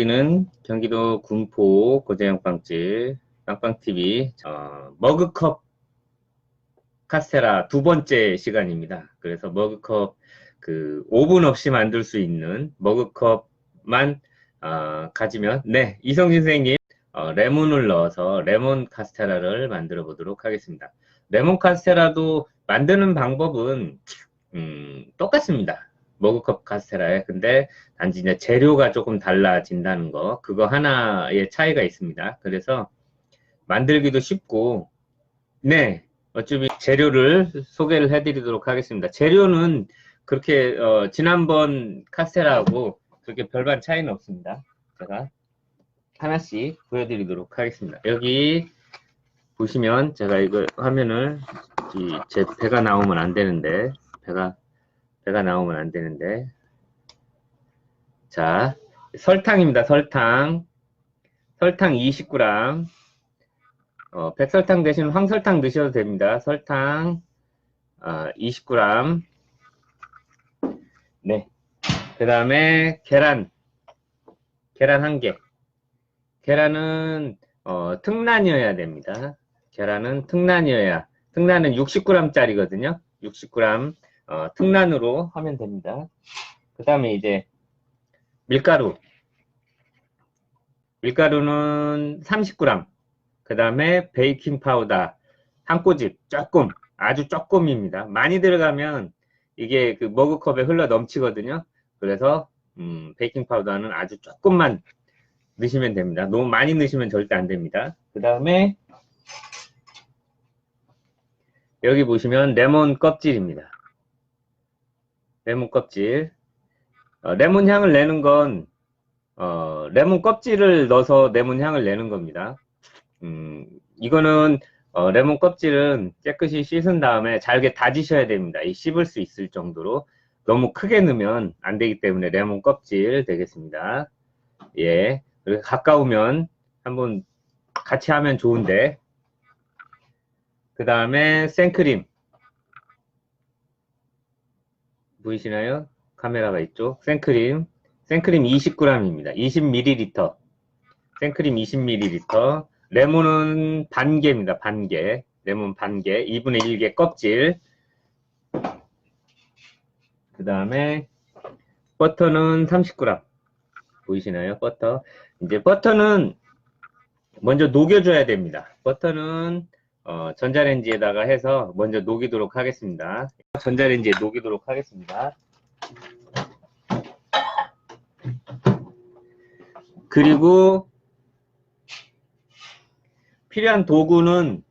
여기는 경기도 군포 고재영 빵집 빵빵TV 어, 머그컵 카스테라 두 번째 시간입니다. 그래서 머그컵 그 오븐 없이 만들 수 있는 머그컵만 어, 가지면 네 이성진 선생님 어, 레몬을 넣어서 레몬 카스테라를 만들어 보도록 하겠습니다. 레몬 카스테라도 만드는 방법은 음, 똑같습니다. 머그컵 카스테라에 근데 단지 이제 재료가 조금 달라진다는 거 그거 하나의 차이가 있습니다. 그래서 만들기도 쉽고 네 어차피 재료를 소개를 해드리도록 하겠습니다. 재료는 그렇게 어, 지난번 카스테라하고 그렇게 별반 차이는 없습니다. 제가 하나씩 보여드리도록 하겠습니다. 여기 보시면 제가 이거 화면을 이제 배가 나오면 안 되는데 배가 배가 나오면 안 되는데 자 설탕입니다. 설탕 설탕 20g 어, 백설탕 대신 황설탕 넣으셔도 됩니다. 설탕 어, 20g 네. 그 다음에 계란 계란 한 개 계란은 어, 특란이어야 됩니다. 계란은 특란이어야 특란은 60g 짜리거든요. 60g 어, 특란으로 하면 됩니다. 그 다음에 이제 밀가루 밀가루는 30g 그 다음에 베이킹 파우더 한 꼬집 조금 아주 조금입니다. 많이 들어가면 이게 그 머그컵에 흘러 넘치거든요. 그래서 음, 베이킹 파우더는 아주 조금만 넣으시면 됩니다. 너무 많이 넣으시면 절대 안 됩니다. 그 다음에 여기 보시면 레몬 껍질입니다. 레몬 껍질. 어, 레몬 향을 내는 건 어, 레몬 껍질을 넣어서 레몬 향을 내는 겁니다. 음, 이거는 어, 레몬 껍질은 깨끗이 씻은 다음에 잘게 다지셔야 됩니다. 이 씹을 수 있을 정도로 너무 크게 넣으면 안 되기 때문에 레몬 껍질 되겠습니다. 예, 그리고 가까우면 한번 같이 하면 좋은데 그 다음에 생크림 보이시나요? 카메라가 있죠? 생크림 생크림 20g입니다. 20ml 생크림 20ml 레몬은 반 개입니다. 반 개. 레몬 반 개. 2분의 1개 껍질. 그 다음에 버터는 30g. 보이시나요? 버터. 이제 버터는 먼저 녹여줘야 됩니다. 버터는 어, 전자레인지에다가 해서 먼저 녹이도록 하겠습니다. 전자레인지에 녹이도록 하겠습니다. 그리고 필요한 도구는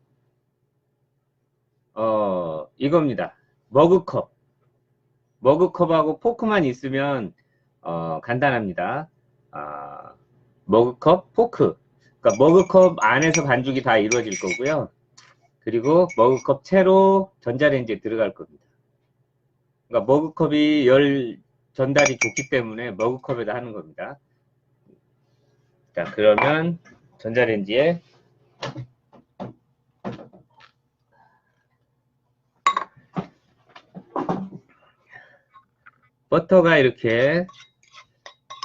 어 이겁니다. 머그컵. 머그컵하고 포크만 있으면 어, 간단합니다. 아, 머그컵, 포크. 그러니까 머그컵 안에서 반죽이 다 이루어질 거고요. 그리고 머그컵 채로 전자레인지에 들어갈 겁니다. 그러니까 머그컵이 열 전달이 좋기 때문에 머그컵에다 하는 겁니다. 자, 그러면 전자레인지에 버터가 이렇게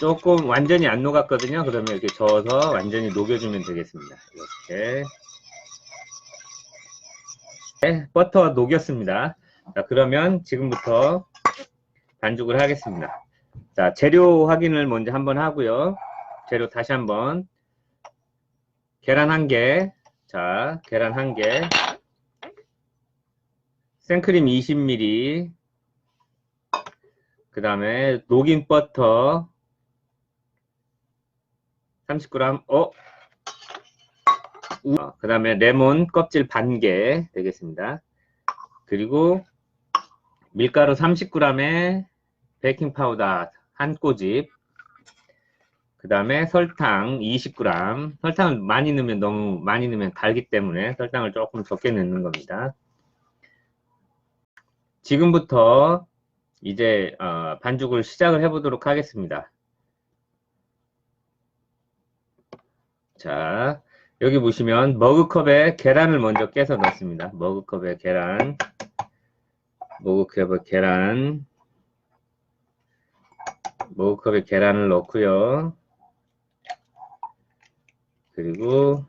조금 완전히 안 녹았거든요. 그러면 이렇게 저어서 완전히 녹여주면 되겠습니다. 이렇게. 네, 버터 녹였습니다. 자, 그러면 지금부터 반죽을 하겠습니다. 자, 재료 확인을 먼저 한번 하고요. 재료 다시 한번. 계란 한 개. 자, 계란 한 개. 생크림 20ml. 그 다음에 녹인 버터 30g. 어? 그 다음에 레몬 껍질 반 개 되겠습니다. 그리고 밀가루 30g에 베이킹 파우더 한 꼬집 그 다음에 설탕 20g 설탕을 많이 넣으면 너무 많이 넣으면 달기 때문에 설탕을 조금 적게 넣는 겁니다. 지금부터 이제 어, 반죽을 시작을 해 보도록 하겠습니다. 자 여기 보시면 머그컵에 계란을 먼저 깨서 넣습니다. 머그컵에 계란 머그컵에 계란 머그컵에 계란을 넣고요. 그리고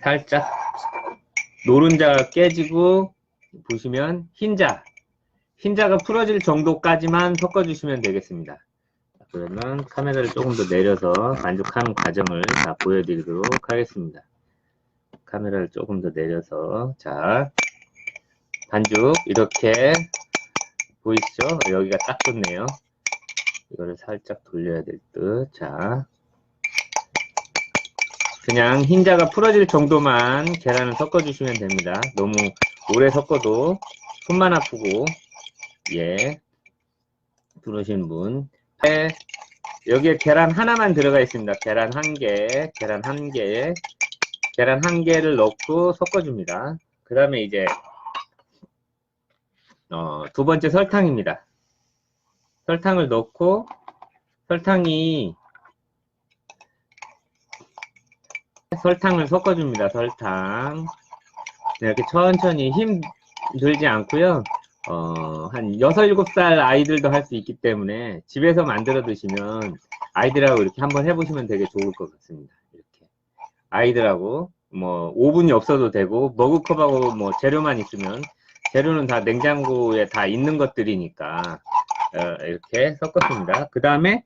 살짝 노른자가 깨지고 보시면 흰자 흰자가 풀어질 정도까지만 섞어주시면 되겠습니다. 그러면 카메라를 조금 더 내려서 반죽하는 과정을 다 보여드리도록 하겠습니다. 카메라를 조금 더 내려서 자 반죽 이렇게 보이시죠? 여기가 딱 좋네요. 이거를 살짝 돌려야 될 듯. 자 그냥 흰자가 풀어질 정도만 계란을 섞어주시면 됩니다. 너무 오래 섞어도 손만 아프고 예 들어오신 분 네, 여기에 계란 하나만 들어가 있습니다. 계란 한 개, 계란 한 개, 계란 한 개를 넣고 섞어줍니다. 그 다음에 이제 어, 두 번째 설탕입니다. 설탕을 넣고 설탕이 설탕을 섞어줍니다. 설탕 이렇게 천천히 힘 들지 않고요. 어, 한 6, 7살 아이들도 할 수 있기 때문에 집에서 만들어 드시면 아이들하고 이렇게 한번 해보시면 되게 좋을 것 같습니다. 이렇게. 아이들하고 뭐 오븐이 없어도 되고 머그컵하고 뭐 재료만 있으면 재료는 다 냉장고에 다 있는 것들이니까 어, 이렇게 섞었습니다. 그 다음에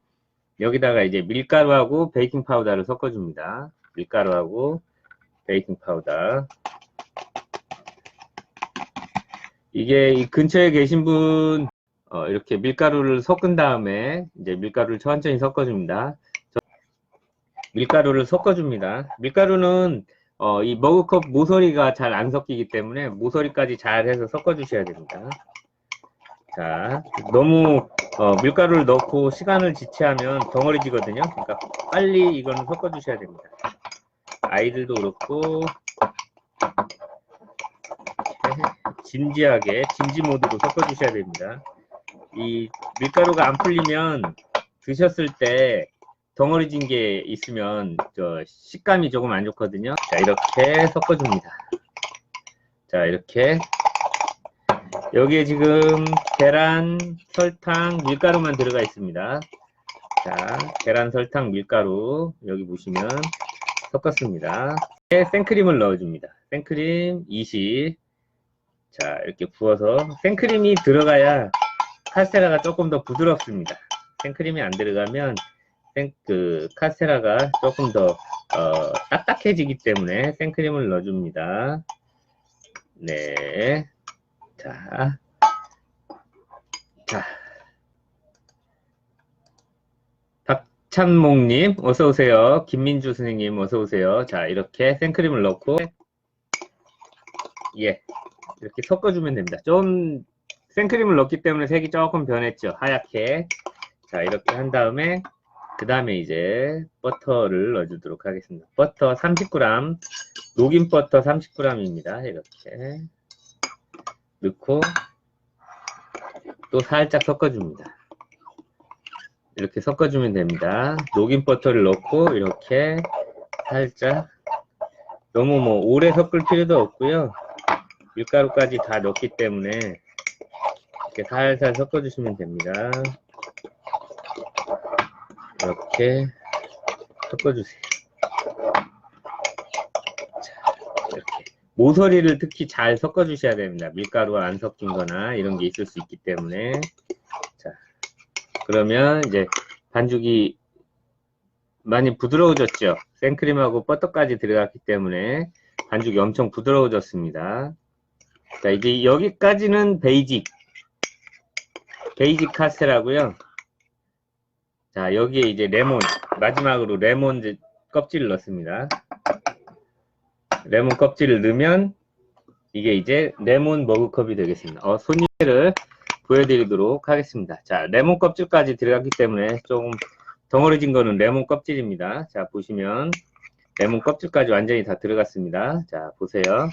여기다가 이제 밀가루하고 베이킹 파우더를 섞어줍니다. 밀가루하고 베이킹 파우더. 이게 이 근처에 계신 분, 어, 이렇게 밀가루를 섞은 다음에 이제 밀가루를 천천히 섞어줍니다. 저- 밀가루를 섞어줍니다. 밀가루는 어, 이 머그컵 모서리가 잘 안 섞이기 때문에 모서리까지 잘 해서 섞어주셔야 됩니다. 자, 너무 어, 밀가루를 넣고 시간을 지체하면 덩어리지거든요. 그러니까 빨리 이거는 섞어주셔야 됩니다. 아이들도 그렇고 진지하게 진지 모드로 섞어주셔야 됩니다. 이 밀가루가 안 풀리면 드셨을 때 덩어리진 게 있으면 저 식감이 조금 안 좋거든요. 자 이렇게 섞어줍니다. 자 이렇게 여기에 지금 계란, 설탕, 밀가루만 들어가 있습니다. 자 계란, 설탕, 밀가루 여기 보시면 섞었습니다. 생크림을 넣어줍니다. 생크림 20. 자, 이렇게 부어서 생크림이 들어가야 카스테라가 조금 더 부드럽습니다. 생크림이 안 들어가면 생, 그 카스테라가 조금 더 어, 딱딱해지기 때문에 생크림을 넣어줍니다. 네. 자. 자. 박찬목님, 어서오세요. 김민주 선생님, 어서오세요. 자, 이렇게 생크림을 넣고, 예. 이렇게 섞어주면 됩니다. 좀 생크림을 넣기 때문에 색이 조금 변했죠. 하얗게. 자, 이렇게 한 다음에 그 다음에 이제 버터를 넣어주도록 하겠습니다. 버터 30g, 녹인 버터 30g입니다. 이렇게 넣고 또 살짝 섞어줍니다. 이렇게 섞어주면 됩니다. 녹인 버터를 넣고 이렇게 살짝 너무 뭐 오래 섞을 필요도 없고요. 밀가루까지 다 넣기 때문에 이렇게 살살 섞어주시면 됩니다. 이렇게 섞어주세요. 자, 이렇게 모서리를 특히 잘 섞어주셔야 됩니다. 밀가루가 안 섞인 거나 이런 게 있을 수 있기 때문에 자 그러면 이제 반죽이 많이 부드러워졌죠. 생크림하고 버터까지 들어갔기 때문에 반죽이 엄청 부드러워졌습니다. 자, 이제 여기까지는 베이직. 베이직 카스테라고요. 자, 여기에 이제 레몬, 마지막으로 레몬 껍질을 넣습니다. 레몬 껍질을 넣으면 이게 이제 레몬 머그컵이 되겠습니다. 어, 손님을 보여드리도록 하겠습니다. 자, 레몬 껍질까지 들어갔기 때문에 조금 덩어리진 거는 레몬 껍질입니다. 자, 보시면 레몬 껍질까지 완전히 다 들어갔습니다. 자, 보세요.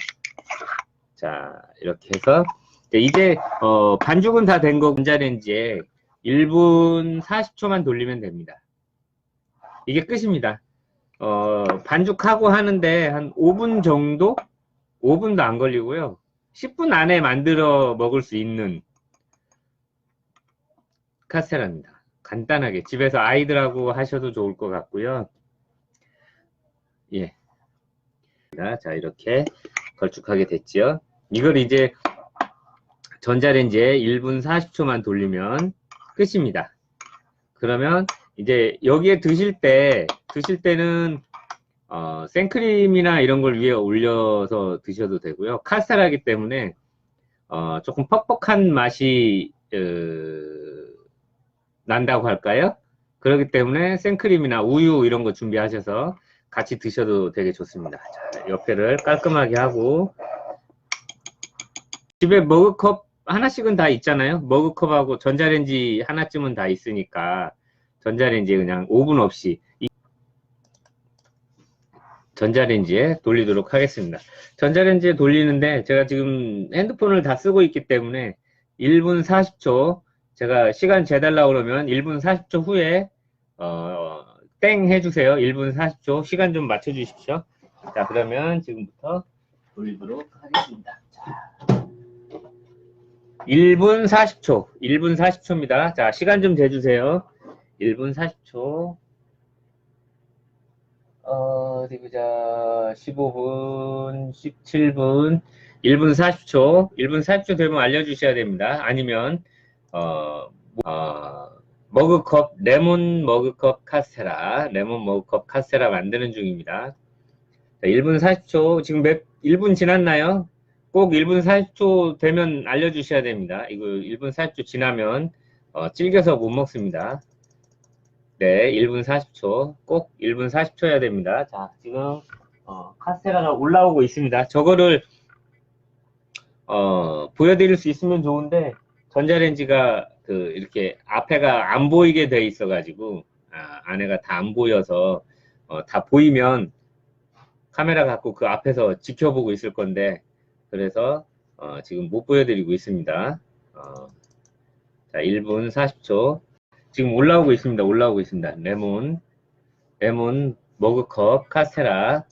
자, 이렇게 해서 이제 어, 반죽은 다 된 거 전자레인지에 1분 40초만 돌리면 됩니다. 이게 끝입니다. 어, 반죽하고 하는데 한 5분 정도? 5분도 안 걸리고요. 10분 안에 만들어 먹을 수 있는 카스테라입니다. 간단하게 집에서 아이들하고 하셔도 좋을 것 같고요. 예. 자, 이렇게 걸쭉하게 됐죠. 이걸 이제 전자레인지에 1분 40초만 돌리면 끝입니다. 그러면 이제 여기에 드실 때, 드실 때는 어, 생크림이나 이런 걸 위에 올려서 드셔도 되고요. 카스테라기 때문에 어, 조금 퍽퍽한 맛이 어, 난다고 할까요? 그렇기 때문에 생크림이나 우유 이런 거 준비하셔서 같이 드셔도 되게 좋습니다. 자, 옆에를 깔끔하게 하고 집에 머그컵 하나씩은 다 있잖아요. 머그컵하고 전자레인지 하나쯤은 다 있으니까 전자레인지에 그냥 오븐 없이 이- 전자레인지에 돌리도록 하겠습니다. 전자레인지에 돌리는데 제가 지금 핸드폰을 다 쓰고 있기 때문에 1분 40초 제가 시간 재달라 그러면 1분 40초 후에 어, 땡 해주세요. 1분 40초 시간 좀 맞춰주십시오. 자 그러면 지금부터 돌리도록 하겠습니다. 자, 1분 40초 1분 40초입니다. 자 시간 좀 재주세요. 1분 40초 어, 어디 보자 15분 17분 1분 40초 1분 40초 되면 알려주셔야 됩니다. 아니면 어, 어, 머그컵, 레몬 머그컵 카스테라, 레몬 머그컵 카스테라 만드는 중입니다. 자, 1분 40초, 지금 몇, 1분 지났나요? 꼭 1분 40초 되면 알려주셔야 됩니다. 이거 1분 40초 지나면, 어, 질겨서 못 먹습니다. 네, 1분 40초. 꼭 1분 40초여야 됩니다. 자, 지금, 어, 카스테라가 올라오고 있습니다. 저거를, 어, 보여드릴 수 있으면 좋은데, 전자레인지가 그 이렇게 앞에가 안 보이게 돼 있어가지고 아, 안에가 다 안 보여서 어, 다 보이면 카메라 갖고 그 앞에서 지켜보고 있을 건데 그래서 어, 지금 못 보여드리고 있습니다. 어, 자 1분 40초 지금 올라오고 있습니다. 올라오고 있습니다. 레몬 레몬 머그컵 카스테라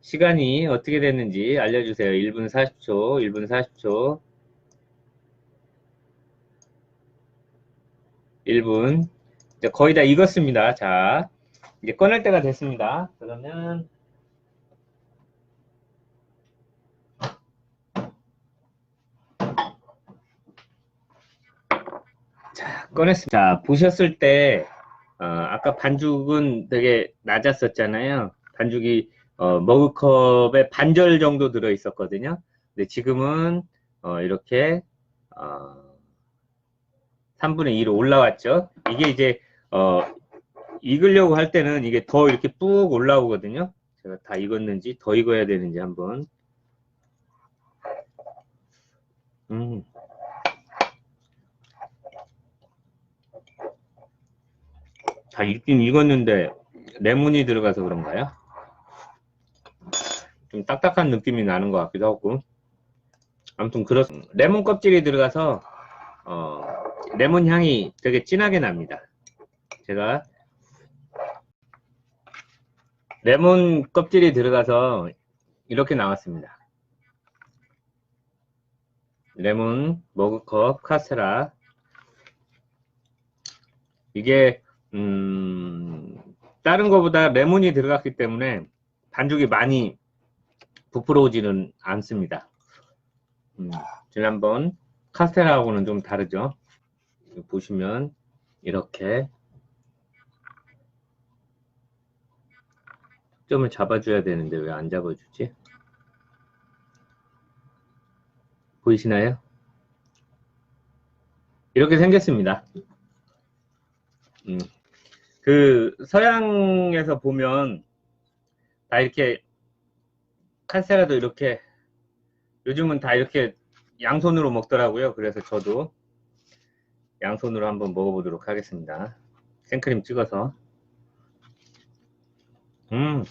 시간이 어떻게 됐는지 알려주세요. 1분 40초 1분 40초 1분. 이제 거의 다 익었습니다. 자, 이제 꺼낼 때가 됐습니다. 그러면, 자, 꺼냈습니다. 자, 보셨을 때, 어, 아까 반죽은 되게 낮았었잖아요. 반죽이, 어, 머그컵의 반절 정도 들어 있었거든요. 근데 지금은, 어, 이렇게, 어, 3분의 2로 올라왔죠. 이게 이제 어 익으려고 할 때는 이게 더 이렇게 푹 올라오거든요. 제가 다 익었는지 더 익어야 되는지 한번. 음. 다 익긴 익었는데 레몬이 들어가서 그런가요? 좀 딱딱한 느낌이 나는 것 같기도 하고. 아무튼 그렇습니다. 레몬 껍질이 들어가서 어, 레몬 향이 되게 진하게 납니다. 제가 레몬 껍질이 들어가서 이렇게 나왔습니다. 레몬 머그컵 카스테라 이게 음, 다른 거보다 레몬이 들어갔기 때문에 반죽이 많이 부풀어오지는 않습니다. 음, 지난번 카스테라하고는 좀 다르죠. 보시면 이렇게 점을 잡아줘야 되는데 왜 안 잡아주지? 보이시나요? 이렇게 생겼습니다. 음, 그 서양에서 보면 다 이렇게 카스테라도 이렇게 요즘은 다 이렇게 양손으로 먹더라고요. 그래서 저도 양손으로 한번 먹어보도록 하겠습니다. 생크림 찍어서. 음.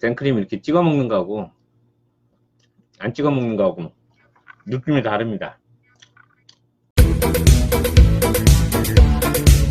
생크림 이렇게 찍어 먹는 거하고 안 찍어 먹는 거하고 느낌이 다릅니다. Thank you.